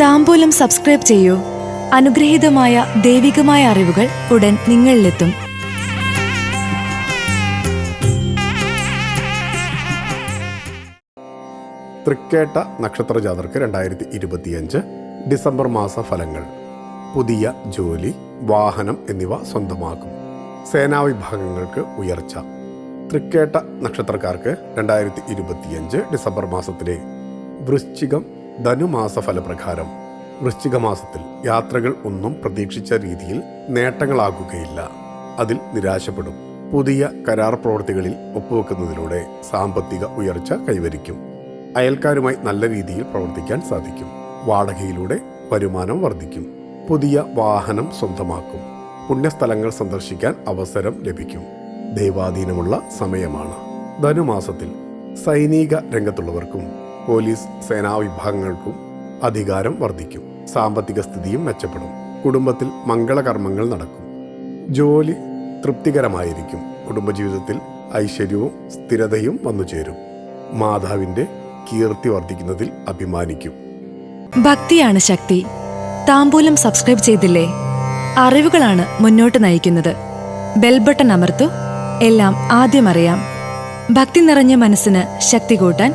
താമ്പൂലം subscribe ചെയ്യൂ. അനുഗ്രഹീതമായ ദൈവികമായ അറിവുകൾ ഉടൻ നിങ്ങളിലെത്തും. തൃക്കേട്ട നക്ഷത്ര ജാതർക്ക് രണ്ടായിരത്തി ഇരുപത്തിയഞ്ച് ഡിസംബർ മാസ ഫലങ്ങൾ. പുതിയ ജോലി വാഹനം എന്നിവ സ്വന്തമാക്കും. സേനാ വിഭാഗങ്ങൾക്ക് ഉയർച്ച. തൃക്കേട്ട നക്ഷത്രക്കാർക്ക് രണ്ടായിരത്തി ഇരുപത്തിയഞ്ച് ഡിസംബർ മാസത്തിലെ വൃശ്ചികം ധനുമാസ ഫലപ്രകാരം വൃശ്ചിക മാസത്തിൽ യാത്രകൾ ഒന്നും പ്രതീക്ഷിച്ച രീതിയിൽ നേട്ടങ്ങളാകുകയില്ല. അതിൽ നിരാശപ്പെടും. പുതിയ കരാർ പ്രവൃത്തികളിൽ ഒപ്പുവെക്കുന്നതിലൂടെ സാമ്പത്തിക ഉയർച്ച കൈവരിക്കും. അയൽക്കാരുമായി നല്ല രീതിയിൽ പ്രവർത്തിക്കാൻ സാധിക്കും. വാടകയിലൂടെ വരുമാനം വർദ്ധിക്കും. പുതിയ വാഹനം സ്വന്തമാക്കും. പുണ്യസ്ഥലങ്ങൾ സന്ദർശിക്കാൻ അവസരം ലഭിക്കും. ദൈവാധീനമുള്ള സമയമാണ്. ധനുമാസത്തിൽ സൈനിക രംഗത്തുള്ളവർക്കും പോലീസ് സേനാ വിഭാഗങ്ങൾക്കും അധികാരം വർദ്ധിക്കും. സാമ്പത്തിക സ്ഥിതിയും മെച്ചപ്പെടും. കുടുംബത്തിൽ മംഗളകർമ്മങ്ങൾ നടക്കും. ജോലി തൃപ്തികരമായിരിക്കും. കുടുംബജീവിതത്തിൽ ഐശ്വര്യവും സ്ഥിരതയും വന്നു ചേരും മാതാവിന്റെ കീർത്തി വർദ്ധിക്കുന്നതിൽ അഭിമാനിക്കും. ഭക്തിയാണ് ശക്തി. താമ്പൂലം സബ്സ്ക്രൈബ് ചെയ്തില്ലേ? അറിവുകളാണ് മുന്നോട്ട് നയിക്കുന്നത്. ബെൽബട്ടൺ അമർത്തു. എല്ലാം ആദ്യം അറിയാം. ഭക്തി നിറഞ്ഞ മനസ്സിന് ശക്തി കൂട്ടാൻ